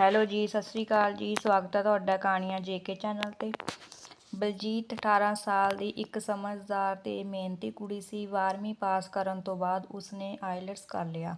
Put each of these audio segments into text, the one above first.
Hello ਜੀ, ਸਤਿ ਸ੍ਰੀ ਅਕਾਲ ਜੀ। ਸਵਾਗਤ ਹੈ ਤੁਹਾਡਾ ਕਹਾਣੀਆਂ ਜੇਕੇ ਚੈਨਲ ਤੇ। ਬਲਜੀਤ 18 ਸਾਲ ਦੀ ਇੱਕ ਸਮਝਦਾਰ ਤੇ ਮਿਹਨਤੀ ਕੁੜੀ ਸੀ। 12ਵੀਂ ਪਾਸ ਕਰਨ ਤੋਂ ਬਾਅਦ ਉਸਨੇ ਆਈਲਟਸ ਕਰ ਲਿਆ।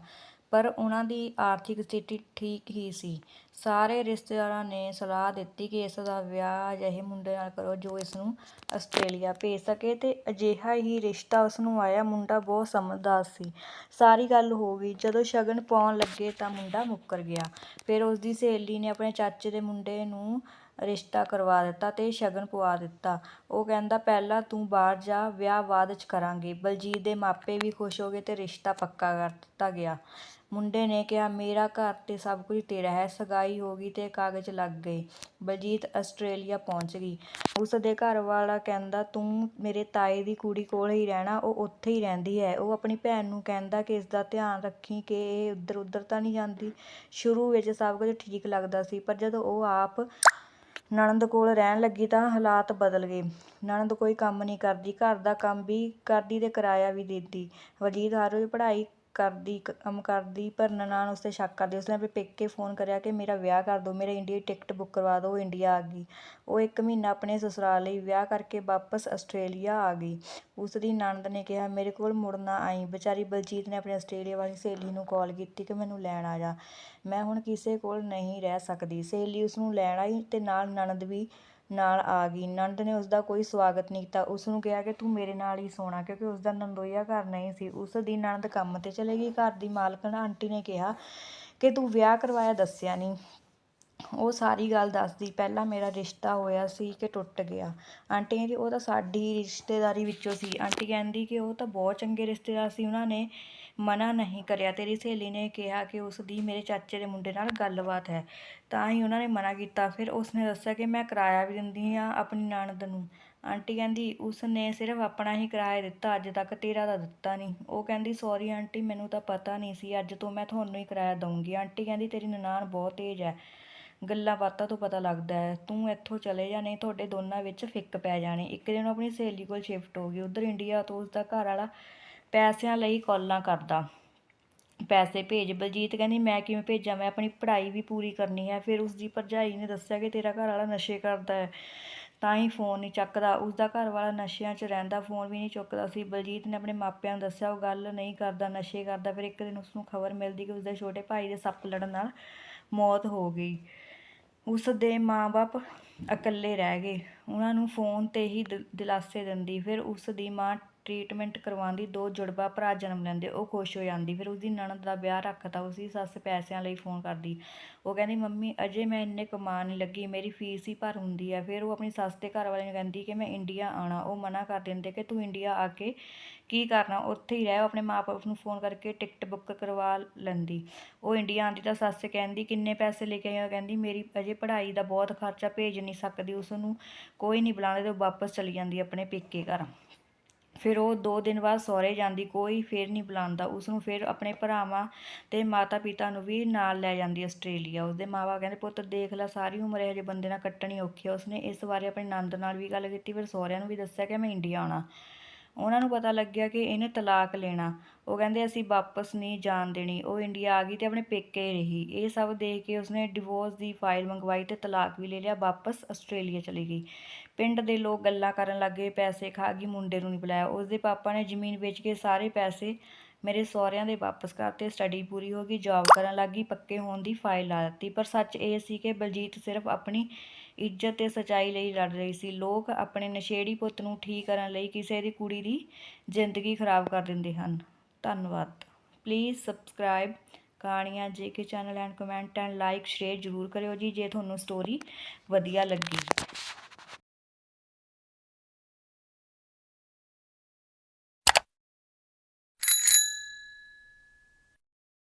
ਪਰ ਉਹਨਾਂ ਦੀ ਆਰਥਿਕ ਸਥਿਤੀ ਠੀਕ ਹੀ ਸੀ। ਸਾਰੇ ਰਿਸ਼ਤੇਦਾਰਾਂ ਨੇ ਸਲਾਹ ਦਿੱਤੀ ਕਿ ਇਸ ਦਾ ਵਿਆਹ ਅਜਿਹੇ ਮੁੰਡੇ ਨਾਲ ਕਰੋ ਜੋ ਇਸ ਨੂੰ ਆਸਟ੍ਰੇਲੀਆ ਭੇਜ ਸਕੇ ਤੇ ਅਜਿਹਾ ਹੀ ਰਿਸ਼ਤਾ ਉਸ ਨੂੰ ਆਇਆ। ਮੁੰਡਾ ਬਹੁਤ ਸਮਝਦਾਰ ਸੀ। ਸਾਰੀ ਗੱਲ ਹੋ ਗਈ। ਜਦੋਂ ਸ਼ਗਨ ਪਾਉਣ ਲੱਗੇ ਤਾਂ ਮੁੰਡਾ ਮੁੱਕਰ ਗਿਆ। ਫਿਰ ਉਸ ਦੀ ਸਹੇਲੀ ਨੇ ਆਪਣੇ ਚਾਚੇ ਦੇ ਮੁੰਡੇ ਨੂੰ ਰਿਸ਼ਤਾ ਕਰਵਾ ਦਿੱਤਾ ਤੇ ਸ਼ਗਨ ਪਵਾ ਦਿੱਤਾ। ਉਹ ਕਹਿੰਦਾ, ਪਹਿਲਾਂ ਤੂੰ ਬਾਹਰ ਜਾ, ਵਿਆਹ ਬਾਅਦ ਚ ਕਰਾਂਗੇ। ਬਲਜੀਤ ਦੇ ਮਾਪੇ ਵੀ ਖੁਸ਼ ਹੋ ਗਏ ਤੇ ਰਿਸ਼ਤਾ ਪੱਕਾ ਕਰ ਦਿੱਤਾ ਗਿਆ। ਮੁੰਡੇ ਨੇ ਕਿਹਾ, ਮੇਰਾ ਘਰ ਤੇ ਸਭ ਕੁਝ ਤੇਰਾ ਹੈ। ਸਗਾਈ ਹੋ ਗਈ ਤੇ ਕਾਗਜ਼ ਲੱਗ ਗਏ। ਬਲਜੀਤ ਆਸਟ੍ਰੇਲੀਆ ਪਹੁੰਚ ਗਈ। ਉਸ ਦੇ ਘਰ ਵਾਲਾ ਕਹਿੰਦਾ, ਤੂੰ ਮੇਰੇ ਤਾਏ ਦੀ ਕੁੜੀ ਕੋਲ ਹੀ ਰਹਿਣਾ। ਉਹ ਉੱਥੇ ਹੀ ਰਹਿੰਦੀ ਹੈ। ਉਹ ਆਪਣੀ ਭੈਣ ਨੂੰ ਕਹਿੰਦਾ ਕਿ ਇਸ ਦਾ ਧਿਆਨ ਰੱਖੀ ਕਿ ਇਹ ਉੱਧਰ ਉੱਧਰ ਤਾਂ ਨਹੀਂ ਜਾਂਦੀ। ਸ਼ੁਰੂ ਵਿੱਚ ਸਭ ਕੁਝ ਠੀਕ ਲੱਗਦਾ ਸੀ, ਪਰ ਜਦੋਂ ਉਹ ਆਪ ਨਣਦ ਕੋਲ ਰਹਿਣ ਲੱਗੀ ਤਾਂ ਹਾਲਾਤ ਬਦਲ ਗਏ। ਨਣਦ ਕੋਈ ਕੰਮ ਨਹੀਂ ਕਰਦੀ, ਘਰ ਦਾ ਕੰਮ ਵੀ ਕਰਦੀ ਤੇ ਕਿਰਾਇਆ ਵੀ ਦਿੰਦੀ। ਵਜੀਦ ਹਰ ਰੋਜ਼ ਪੜ੍ਹਾਈ ਕਰਦੀ ਕੰਮ ਕਰਦੀ, ਪਰ ਨਨਾਣ ਉਸ 'ਤੇ ਸ਼ੱਕ ਕਰਦੀ। ਉਸਨੇ ਆਪਣੇ ਪੇਕੇ ਫੋਨ ਕਰਿਆ ਕਿ ਮੇਰਾ ਵਿਆਹ ਕਰ ਦਿਓ, ਮੇਰੇ ਇੰਡੀਆ ਟਿਕਟ ਬੁੱਕ ਕਰਵਾ ਦਿਓ, ਉਹ ਇੰਡੀਆ ਆ ਗਈ। ਉਹ ਇੱਕ ਮਹੀਨਾ ਆਪਣੇ ਸਸੁਰਾਲ ਲਈ ਵਿਆਹ ਕਰਕੇ ਵਾਪਸ ਆਸਟ੍ਰੇਲੀਆ ਆ ਗਈ। ਉਸ ਦੀ ਨਣਦ ਨੇ ਕਿਹਾ, ਮੇਰੇ ਕੋਲ ਮੁੜ ਨਾ ਆਈ। ਵਿਚਾਰੀ ਬਲਜੀਤ ਨੇ ਆਪਣੀ ਆਸਟ੍ਰੇਲੀਆ ਵਾਲੀ ਸਹੇਲੀ ਨੂੰ ਕਾਲ ਕੀਤੀ ਕਿ ਮੈਨੂੰ ਲੈਣ ਆ ਜਾ। ਮੈਂ ਹੁਣ ਕਿਸੇ ਕੋਲ ਨਹੀਂ ਰਹਿ ਸਕਦੀ। ਸਹੇਲੀ ਉਸ ਨੂੰ ਲੈਣ ਆਈ ਅਤੇ ਨਾਲ ਨਣਦ ਵੀ ਨਾਲ ਆ ਗਈ। ਨਣਦ ਨੇ ਉਸਦਾ ਕੋਈ ਸਵਾਗਤ ਨਹੀਂ ਕੀਤਾ। ਉਸ ਨੂੰ ਕਿਹਾ ਕਿ ਤੂੰ ਮੇਰੇ ਨਾਲ ਹੀ ਸੋਣਾ, ਕਿਉਂਕਿ ਉਸਦਾ ਨੰਦੋਈਆ ਘਰ ਨਹੀਂ ਸੀ। ਉਸ ਦੀ ਨਣਦ ਕੰਮ ਤੇ ਚਲੇ ਗਈ। ਘਰ ਦੀ ਮਾਲਕਣ ਆਂਟੀ ਨੇ ਕਿਹਾ ਕਿ ਤੂੰ ਵਿਆਹ ਕਰਵਾਇਆ, ਦੱਸਿਆ ਨਹੀਂ। ਉਹ ਸਾਰੀ ਗੱਲ ਦੱਸਦੀ। ਪਹਿਲਾਂ ਮੇਰਾ ਰਿਸ਼ਤਾ ਹੋਇਆ ਸੀ ਕਿ ਟੁੱਟ ਗਿਆ। ਆਂਟੀ ਕਹਿੰਦੀ, ਉਹ ਤਾਂ ਸਾਡੀ ਰਿਸ਼ਤੇਦਾਰੀ ਵਿੱਚੋਂ ਸੀ। ਆਂਟੀ ਕਹਿੰਦੀ ਕਿ ਉਹ ਤਾਂ ਬਹੁਤ ਚੰਗੇ ਰਿਸ਼ਤੇਦਾਰ ਸੀ। ਉਹਨਾਂ ਨੇ ਮਨਾ ਨਹੀਂ ਕਰਿਆ। ਤੇਰੀ ਸਹੇਲੀ ਨੇ ਕਿਹਾ ਕਿ ਉਸ ਦੀ ਮੇਰੇ ਚਾਚੇ ਦੇ ਮੁੰਡੇ ਨਾਲ ਗੱਲਬਾਤ ਹੈ। ਤਾਂ ਹੀ ਉਹਨਾਂ ਨੇ ਮਨਾ ਕੀਤਾ। ਫਿਰ ਉਸਨੇ ਦੱਸਿਆ ਕਿ ਮੈਂ ਕਿਰਾਇਆ ਵੀ ਦਿੰਦੀ ਹਾਂ ਆਪਣੀ ਨਣਦ ਨੂੰ। ਆਂਟੀ ਕਹਿੰਦੀ ਉਸ ਨੇ ਸਿਰਫ ਆਪਣਾ ਹੀ ਕਿਰਾਇਆ ਦਿੱਤਾ। ਅੱਜ ਤੱਕ ਤੇਰਾ ਦਾ ਦਿੱਤਾ ਨਹੀਂ। ਉਹ ਕਹਿੰਦੀ ਸੌਰੀ ਆਂਟੀ, ਮੈਨੂੰ ਤਾਂ ਪਤਾ ਨਹੀਂ ਸੀ। ਅੱਜ ਤੋਂ ਮੈਂ ਤੁਹਾਨੂੰ ਹੀ ਕਿਰਾਇਆ ਦਊਂਗੀ। ਆਂਟੀ ਕਹਿੰਦੀ, ਤੇਰੀ ਨਨਾਣ ਬਹੁਤ ਤੇਜ਼ ਹੈ। ਗੱਲਾਂ ਬਾਤਾਂ ਤੋਂ ਪਤਾ ਲੱਗਦਾ ਹੈ। ਤੂੰ ਇੱਥੋਂ ਚਲੇ ਜਾ, ਨਹੀਂ ਤੁਹਾਡੇ ਦੋਨਾਂ ਵਿੱਚ ਫਿੱਕ ਪੈ ਜਾਣੀ। ਇੱਕ ਦਿਨ ਉਹ ਆਪਣੀ ਸਹੇਲੀ ਕੋਲ ਸ਼ਿਫਟ ਹੋ ਗਈ। ਉਧਰ ਇੰਡੀਆ ਤੋਂ ਉਸਦਾ ਘਰ ਵਾਲਾ ਪੈਸਿਆਂ ਲਈ ਕਾਲਾਂ ਕਰਦਾ। ਪੈਸੇ ਭੇਜ, ਬਲਜੀਤ ਕਹਿੰਦੀ, ਮੈਂ ਕਿਵੇਂ ਭੇਜਾਂ? ਮੈਂ ਆਪਣੀ ਪੜ੍ਹਾਈ ਵੀ ਪੂਰੀ ਕਰਨੀ ਹੈ। ਫਿਰ ਉਸ ਦੀ ਭਰਜਾਈ ਨੇ ਦੱਸਿਆ ਕਿ ਤੇਰਾ ਘਰ ਵਾਲਾ ਨਸ਼ੇ ਕਰਦਾ ਹੈ, ਤਾਂ ਹੀ ਫੋਨ ਨਹੀਂ ਚੱਕਦਾ। ਉਸਦਾ ਘਰ ਵਾਲਾ ਨਸ਼ਿਆਂ 'ਚ ਰਹਿੰਦਾ, ਫੋਨ ਵੀ ਨਹੀਂ ਚੁੱਕਦਾ ਸੀ। ਬਲਜੀਤ ਨੇ ਆਪਣੇ ਮਾਪਿਆਂ ਨੂੰ ਦੱਸਿਆ, ਉਹ ਗੱਲ ਨਹੀਂ ਕਰਦਾ, ਨਸ਼ੇ ਕਰਦਾ। ਫਿਰ ਇੱਕ ਦਿਨ ਉਸ ਨੂੰ ਖਬਰ ਮਿਲਦੀ ਕਿ ਉਸਦੇ ਛੋਟੇ ਭਾਈ ਦੇ ਸੱਪ ਲੜਨ ਨਾਲ ਮੌਤ ਹੋ ਗਈ। ਉਸ ਦੇ ਮਾਂ-ਬਾਪ ਇਕੱਲੇ ਰਹਿ ਗਏ। ਉਹਨਾਂ ਨੂੰ ਫੋਨ ਤੇ ਹੀ ਦਿਲਾਸੇ ਦਿੰਦੀ। ਫਿਰ ਉਸ ਦੀ ਮਾਂ ਟ੍ਰੀਟਮੈਂਟ ਕਰਵਾਉਂਦੀ, ਦੋ ਜੁੜਵਾ ਭਰਾ ਜਨਮ ਲੈਂਦੇ, ਉਹ ਖੁਸ਼ ਹੋ ਜਾਂਦੀ, ਫਿਰ ਉਸਦੀ ਨਣਦ ਦਾ ਵਿਆਹ ਰੱਖਤਾ, ਉਸਦੀ ਸੱਸ ਪੈਸਿਆਂ ਲਈ ਫੋਨ ਕਰਦੀ। ਉਹ ਕਹਿੰਦੀ, ਮੰਮੀ, ਅਜੇ ਮੈਂ ਇੰਨੇ ਕਮਾਉਣ ਨਹੀਂ ਲੱਗੀ, ਮੇਰੀ ਫੀਸ ਹੀ ਭਰ ਹੁੰਦੀ ਹੈ। ਫਿਰ ਉਹ ਆਪਣੀ ਸੱਸ ਤੇ ਘਰ ਵਾਲੇ ਨੂੰ ਕਹਿੰਦੀ ਕਿ, ਮੈਂ ਇੰਡੀਆ ਆਣਾ ਉਹ ਮਨਾ ਕਰ ਦਿੰਦੇ ਕਿ, ਤੂੰ ਇੰਡੀਆ ਆ ਕੇ ਕੀ ਕਰਨਾ? ਉੱਥੇ ਹੀ ਰਹਿ ਆਪਣੇ ਮਾਪੇ ਨੂੰ ਫੋਨ ਕਰਕੇ ਟਿਕਟ ਬੁੱਕ ਕਰਵਾ ਲੈਂਦੀ। ਉਹ ਇੰਡੀਆ ਆਂਦੀ ਤਾਂ ਸੱਸ ਕਹਿੰਦੀ, ਕਿੰਨੇ ਪੈਸੇ ਲੈ ਕੇ ਆਇਆ ਕਹਿੰਦੀ, ਮੇਰੀ ਅਜੇ ਪੜ੍ਹਾਈ ਦਾ ਬਹੁਤ ਖਰਚਾ ਭੇਜ ਨਹੀਂ ਸਕਦੀ ਉਸ ਨੂੰ ਕੋਈ ਨਹੀਂ ਬੁਲਾਉਂਦੇ ਤੇ ਉਹ ਵਾਪਸ ਚਲੀ ਜਾਂਦੀ ਆਪਣੇ ਪੇਕੇ ਘਰ। ਫਿਰ ਉਹ ਦੋ ਦਿਨ ਬਾਅਦ ਸਹੁਰੇ ਜਾਂਦੀ, ਕੋਈ ਫਿਰ ਨਹੀਂ ਬੁਲਾਉਂਦਾ। ਉਸ ਨੂੰ ਫਿਰ ਆਪਣੇ ਭਰਾਵਾਂ ਅਤੇ ਮਾਤਾ ਪਿਤਾ ਨੂੰ ਵੀ ਨਾਲ ਲੈ ਜਾਂਦੀ ਆਸਟ੍ਰੇਲੀਆ। ਉਸਦੇ ਮਾਂ ਬਾਪ ਕਹਿੰਦੇ, ਪੁੱਤ, ਦੇਖ ਲੈ, ਸਾਰੀ ਉਮਰ ਇਹੋ ਜਿਹੇ ਬੰਦੇ ਨਾਲ ਕੱਟਣੀ ਔਖੀ ਆ। ਉਸਨੇ ਇਸ ਬਾਰੇ ਆਪਣੇ ਨੰਦ ਨਾਲ ਵੀ ਗੱਲ ਕੀਤੀ, ਫਿਰ ਸਹੁਰਿਆਂ ਨੂੰ ਵੀ ਦੱਸਿਆ ਕਿ ਮੈਂ ਇੰਡੀਆ ਆਉਣਾ। ਉਹਨਾਂ ਨੂੰ ਪਤਾ ਲੱਗਿਆ ਕਿ ਇਹਨੇ ਤਲਾਕ ਲੈਣਾ। ਉਹ ਕਹਿੰਦੇ, ਅਸੀਂ ਵਾਪਸ ਨਹੀਂ ਜਾਣ ਦੇਣੀ। ਉਹ ਇੰਡੀਆ ਆ ਗਈ ਤੇ ਆਪਣੇ ਪੇਕੇ ਰਹੀ। ਇਹ ਸਭ ਦੇਖ ਕੇ ਉਸਨੇ ਡਿਵੋਰਸ ਦੀ ਫਾਈਲ ਮੰਗਵਾਈ ਤੇ ਤਲਾਕ ਵੀ ਲੈ ਲਿਆ, ਵਾਪਸ ਆਸਟ੍ਰੇਲੀਆ ਚਲੀ ਗਈ। ਪਿੰਡ ਦੇ ਲੋਕ ਗੱਲਾਂ ਕਰਨ ਲੱਗੇ ਪੈਸੇ ਖਾ ਗਈ ਮੁੰਡੇ ਨੂੰ ਨਹੀਂ ਬੁਲਾਇਆ। ਉਸਦੇ ਪਾਪਾ ਨੇ ਜ਼ਮੀਨ ਵੇਚ ਕੇ ਸਾਰੇ ਪੈਸੇ ਮੇਰੇ ਸਹੁਰਿਆਂ ਦੇ ਵਾਪਸ ਕਰਤੇ। ਸਟੱਡੀ ਪੂਰੀ ਹੋ ਗਈ, ਜੌਬ ਕਰਨ ਲੱਗੀ ਪੱਕੇ ਹੋਣ ਦੀ ਫਾਈਲ ਲਾ ਦਿੱਤੀ। ਪਰ ਸੱਚ ਇਹ ਸੀ ਕਿ ਬਲਜੀਤ ਸਿਰਫ ਆਪਣੀ ਇੱਜ਼ਤ ਤੇ ਸਚਾਈ ਲਈ ਲੜ ਰਹੀ ਸੀ। ਲੋਕ ਆਪਣੇ ਨਸ਼ੇੜੀ ਪੁੱਤ ਨੂੰ ਠੀਕ ਕਰਨ ਲਈ ਕਿਸੇ ਦੀ ਕੁੜੀ ਦੀ ਜ਼ਿੰਦਗੀ ਖਰਾਬ ਕਰ ਦਿੰਦੇ ਹਨ। ਧੰਨਵਾਦ। ਪਲੀਜ਼ ਸਬਸਕ੍ਰਾਈਬ ਕਹਾਣੀਆਂ ਜੇ ਕੇ channel and comment and like share ਜ਼ਰੂਰ ਕਰਿਓ ਜੀ, ਜੇ ਤੁਹਾਨੂੰ ਸਟੋਰੀ ਵਧੀਆ ਲੱਗੀ।